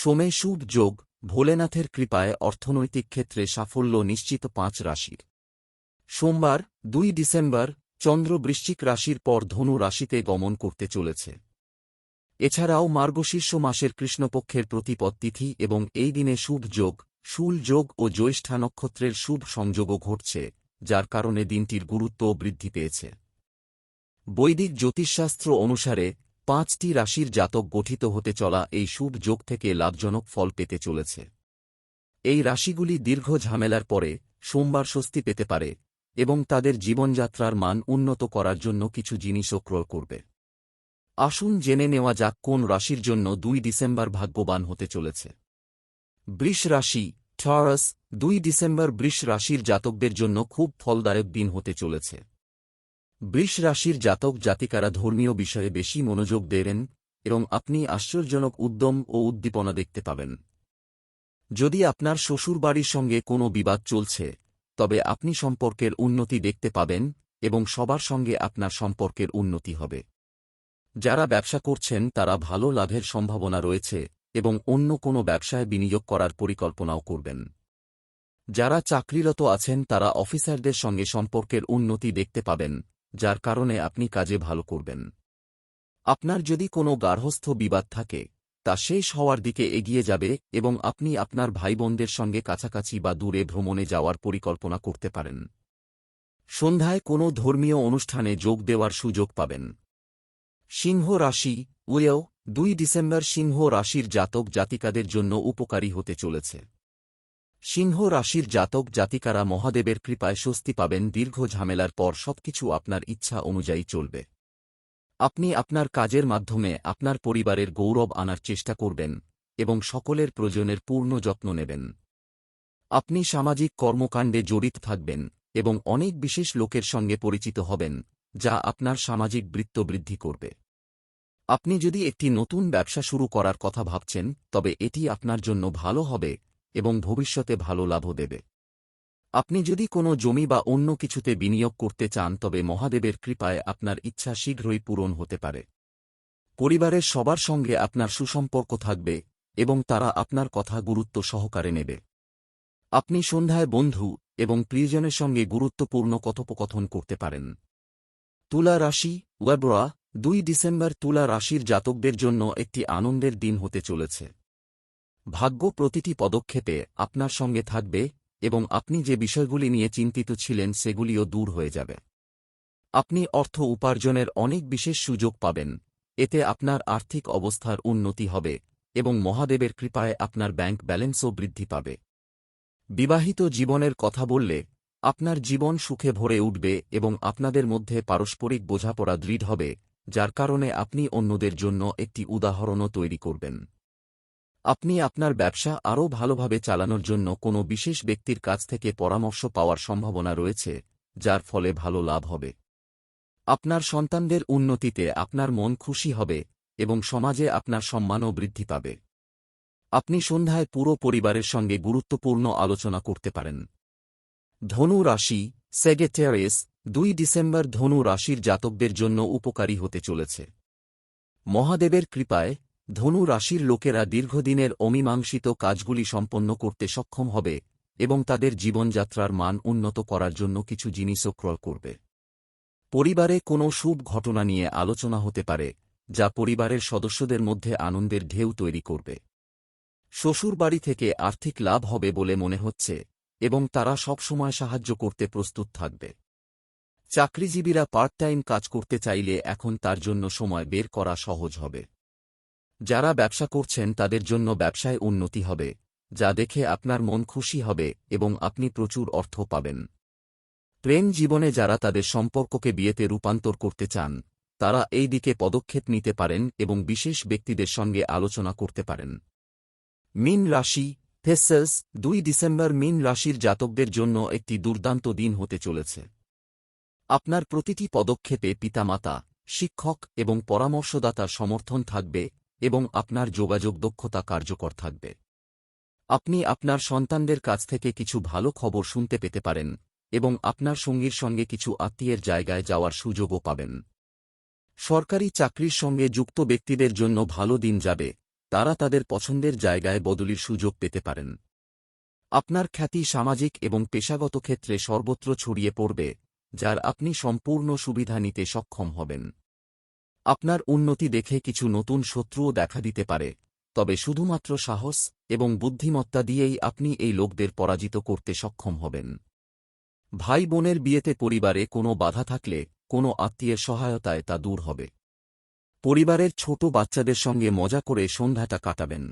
সোমে শুভ যোগ, ভোলেনাথের কৃপায় অর্থনৈতিক ক্ষেত্রে সাফল্য নিশ্চিত পাঁচ রাশির। সোমবার, দুই ডিসেম্বর চন্দ্র বৃশ্চিক রাশির পর ধনু রাশিতে গমন করতে চলেছে। এছাড়াও মার্গশীর্ষ মাসের কৃষ্ণপক্ষের প্রতিপদ তিথি এবং এই দিনে শুভ যোগ, শুল যোগ ও জ্যৈষ্ঠা নক্ষত্রের শুভ সংযোগও ঘটছে, যার কারণে দিনটির গুরুত্ব বৃদ্ধি পেয়েছে। বৈদিক জ্যোতিষশাস্ত্র অনুসারে পাঁচটি রাশির জাতক গঠিত হতে চলা এই শুভ যোগ থেকে লাভজনক ফল পেতে চলেছে। এই রাশিগুলি দীর্ঘ ঝামেলার পরে সোমবার স্বস্তি পেতে পারে এবং তাদের জীবনযাত্রার মান উন্নত করার জন্য কিছু জিনিসও ক্রয় করবে। আসুন জেনে নেওয়া যাক কোন রাশির জন্য দুই ডিসেম্বর ভাগ্যবান হতে চলেছে। বৃষ রাশি ঠারাস দুই ডিসেম্বর বৃষ রাশির জাতকদের জন্য খুব ফলদায়ক দিন হতে চলেছে। বৃষ রাশির জাতক জাতিকারা ধর্মীয় বিষয়ে বেশি মনোযোগ দেবেন এবং আপনি আশ্চর্যজনক উদ্যম ও উদ্দীপনা দেখতে পাবেন। যদি আপনার শ্বশুরবাড়ির সঙ্গে কোনো বিবাদ চলছে, তবে আপনি সম্পর্কের উন্নতি দেখতে পাবেন এবং সবার সঙ্গে আপনার সম্পর্কের উন্নতি হবে। যারা ব্যবসা করছেন, তারা ভালো লাভের সম্ভাবনা রয়েছে এবং অন্য কোনো ব্যবসায় বিনিয়োগ করার পরিকল্পনাও করবেন। যারা চাকরিরত আছেন, তারা অফিসারদের সঙ্গে সম্পর্কের উন্নতি দেখতে পাবেন যার কারণে আপনি কাজে ভালো করবেন। আপনার যদি কোনো গার্হস্থ বিবাদ থাকে, তা শেষ হওয়ার দিকে এগিয়ে যাবে এবং আপনি আপনার ভাইবোনদের সঙ্গে কাছাকাছি বা দূরে ভ্রমণে যাওয়ার পরিকল্পনা করতে পারেন। সন্ধ্যায় কোনো ধর্মীয় অনুষ্ঠানে যোগ দেওয়ার সুযোগ পাবেন। সিংহ রাশি, উয়েও, দুই ডিসেম্বর সিংহ রাশির জাতক জাতিকাদের জন্য উপকারী হতে চলেছে। সিংহ রাশির জাতক জাতিকারা মহাদেবের কৃপায় স্বস্তি পাবেন, দীর্ঘ ঝামেলার পর সবকিছু আপনার ইচ্ছা অনুযায়ী চলবে। আপনি আপনার কাজের মাধ্যমে আপনার পরিবারের গৌরব আনার চেষ্টা করবেন এবং সকলের প্রয়োজনের পূর্ণ যত্ন নেবেন। আপনি সামাজিক কর্মকাণ্ডে জড়িত থাকবেন এবং অনেক বিশেষ লোকের সঙ্গে পরিচিত হবেন, যা আপনার সামাজিক বৃত্ত বৃদ্ধি করবে। আপনি যদি একটি নতুন ব্যবসা শুরু করার কথা ভাবছেন, তবে এটি আপনার জন্য ভালো হবে এবং ভবিষ্যতে ভালো লাভও দেবে। আপনি যদি কোনো জমি বা অন্য কিছুতে বিনিয়োগ করতে চান, তবে মহাদেবের কৃপায় আপনার ইচ্ছা শীঘ্রই পূরণ হতে পারে। পরিবারের সবার সঙ্গে আপনার সুসম্পর্ক থাকবে এবং তারা আপনার কথা গুরুত্ব সহকারে নেবে। আপনি সন্ধ্যায় বন্ধু এবং প্রিয়জনের সঙ্গে গুরুত্বপূর্ণ কথোপকথন করতে পারেন। তুলা রাশি, ওয়েবরা, দুই ডিসেম্বর তুলা রাশির জাতকদের জন্য একটি আনন্দের দিন হতে চলেছে। ভাগ্য প্রতিটি পদক্ষেপে আপনার সঙ্গে থাকবে এবং আপনি যে বিষয়গুলি নিয়ে চিন্তিত ছিলেন সেগুলিও দূর হয়ে যাবে। আপনি অর্থ উপার্জনের অনেক বিশেষ সুযোগ পাবেন, এতে আপনার আর্থিক অবস্থার উন্নতি হবে এবং মহাদেবের কৃপায় আপনার ব্যাংক ব্যালেন্সও বৃদ্ধি পাবে। বিবাহিত জীবনের কথা বললে, আপনার জীবন সুখে ভরে উঠবে এবং আপনাদের মধ্যে পারস্পরিক বোঝাপড়া দৃঢ় হবে, যার কারণে আপনি অন্যদের জন্য একটি উদাহরণও তৈরি করবেন। আপনি আপনার ব্যবসা আরও ভালোভাবে চালানোর জন্য কোনো বিশেষ ব্যক্তির কাছ থেকে পরামর্শ পাওয়ার সম্ভাবনা রয়েছে, যার ফলে ভালো লাভ হবে। আপনার সন্তানদের উন্নতিতে আপনার মন খুশি হবে এবং সমাজে আপনার সম্মানও বৃদ্ধি পাবে। আপনি সন্ধ্যায় পুরো পরিবারের সঙ্গে গুরুত্বপূর্ণ আলোচনা করতে পারেন। ধনু রাশি সেগেটেরিস দুই ডিসেম্বর ধনু রাশির জাতকদের জন্য উপকারী হতে চলেছে। মহাদেবের কৃপায় ধনু রাশির লোকেরা দীর্ঘদিনের অমীমাংসিত কাজগুলি সম্পন্ন করতে সক্ষম হবে এবং তাদের জীবনযাত্রার মান উন্নত করার জন্য কিছু জিনিসও ক্রয় করবে। পরিবারে কোনো শুভ ঘটনা নিয়ে আলোচনা হতে পারে, যা পরিবারের সদস্যদের মধ্যে আনন্দের ঢেউ তৈরি করবে। শ্বশুরবাড়ি থেকে আর্থিক লাভ হবে বলে মনে হচ্ছে এবং তারা সবসময় সাহায্য করতে প্রস্তুত থাকবে। চাকরিজীবীরা পার্ট টাইম কাজ করতে চাইলে এখন তার জন্য সময় বের করা সহজ হবে। যারা ব্যবসা করছেন তাদের জন্য ব্যবসায় উন্নতি হবে, যা দেখে আপনার মন খুশি হবে এবং আপনি প্রচুর অর্থ পাবেন। প্রেম জীবনে যারা তাদের সম্পর্ককে বিয়েতে রূপান্তর করতে চান, তারা এই দিকে পদক্ষেপ নিতে পারেন এবং বিশেষ ব্যক্তিদের সঙ্গে আলোচনা করতে পারেন। মিন রাশি, থেসেলস, দুই ডিসেম্বর মিন রাশির জাতকদের জন্য একটি দুর্দান্ত দিন হতে চলেছে। আপনার প্রতিটি পদক্ষেপে পিতামাতা, শিক্ষক এবং পরামর্শদাতার সমর্থন থাকবে এবং আপনার যোগাযোগ দক্ষতা কার্যকর থাকবে। আপনি আপনার সন্তানদের কাছ থেকে কিছু ভালো খবর শুনতে পেতে পারেন এবং আপনার সঙ্গীর সঙ্গে কিছু আত্মীয়ের জায়গায় যাওয়ার সুযোগও পাবেন। সরকারি চাকরির সঙ্গে যুক্ত ব্যক্তিদের জন্য ভালো দিন যাবে, তারা তাদের পছন্দের জায়গায় বদলির সুযোগ পেতে পারেন। আপনার খ্যাতি সামাজিক এবং পেশাগত ক্ষেত্রে সর্বত্র ছড়িয়ে পড়বে, যার আপনি সম্পূর্ণ সুবিধা নিতে সক্ষম হবেন। আপনার উন্নতি দেখে কিছু নতুন শত্রুও দেখা দিতে পারে, তবে শুধুমাত্র সাহস এবং বুদ্ধিমত্তা দিয়েই আপনি এই লোকদের পরাজিত করতে সক্ষম হবেন। ভাই বোনের বিয়েতে পরিবারে কোনো বাধা থাকলে কোনো আত্মীয়ের সহায়তায় তা দূর হবে। পরিবারের ছোট বাচ্চাদের সঙ্গে মজা করে সন্ধ্যাটা কাটাবেন।